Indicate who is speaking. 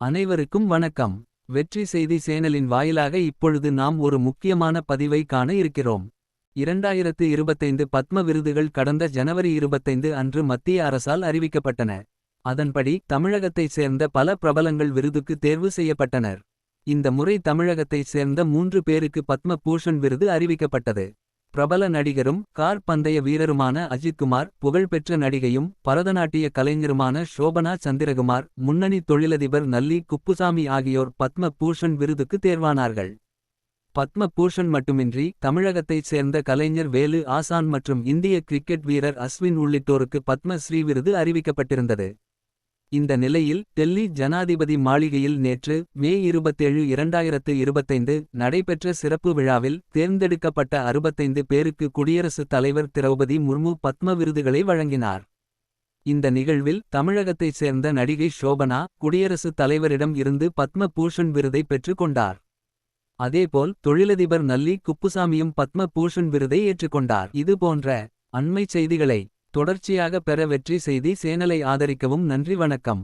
Speaker 1: அனைவருக்கும் வணக்கம் வெற்றி செய்தி சேனலின் வாயிலாக இப்பொழுது நாம் ஒரு முக்கியமான பதிவை காண இருக்கிறோம். இரண்டாயிரத்து இருபத்தைந்து பத்ம விருதுகள் கடந்த ஜனவரி இருபத்தைந்து அன்று மத்திய அரசால் அறிவிக்கப்பட்டன. அதன்படி தமிழகத்தைச் சேர்ந்த பல பிரபலங்கள் விருதுக்கு தேர்வு செய்யப்பட்டனர். இந்த முறை தமிழகத்தைச் சேர்ந்த மூன்று பேருக்கு பத்ம பூஷன் விருது அறிவிக்கப்பட்டது. பிரபல நடிகரும் கார் பந்தய வீரருமான அஜித்குமார் புகழ்பெற்ற நடிகையும் பரதநாட்டிய கலைஞருமான ஷோபனா சந்திரகுமார் முன்னணி தொழிலதிபர் நல்லி குப்புசாமி ஆகியோர் பத்ம பூஷன் விருதுக்கு தேர்வானார்கள். பத்ம பூஷன் மட்டுமின்றி தமிழகத்தைச் சேர்ந்த கலைஞர் வேலு ஆசான் மற்றும் இந்திய கிரிக்கெட் வீரர் அஸ்வின் உள்ளிட்டோருக்கு பத்ம ஸ்ரீ விருது அறிவிக்கப்பட்டிருந்தது. இந்த நிலையில் டெல்லி ஜனாதிபதி மாளிகையில் நேற்று மே 27 இரண்டாயிரத்து இருபத்தைந்து நடைபெற்ற சிறப்பு விழாவில் தேர்ந்தெடுக்கப்பட்ட 65 பேருக்கு குடியரசுத் தலைவர் திரௌபதி முர்மு பத்ம விருதுகளை வழங்கினார். இந்த நிகழ்வில் தமிழகத்தைச் சேர்ந்த நடிகை ஷோபனா குடியரசுத் தலைவரிடம் இருந்து பத்ம பூஷன் விருதை பெற்றுக் கொண்டார். அதேபோல் தொழிலதிபர் நல்லி குப்புசாமியும் பத்ம பூஷன் விருதை ஏற்றுக்கொண்டார். இது போன்ற அண்மைச் செய்திகளை தொடர்ச்சியாக பெற வெற்றி செய்தி சேனலை ஆதரிக்கவும் நன்றி வணக்கம்.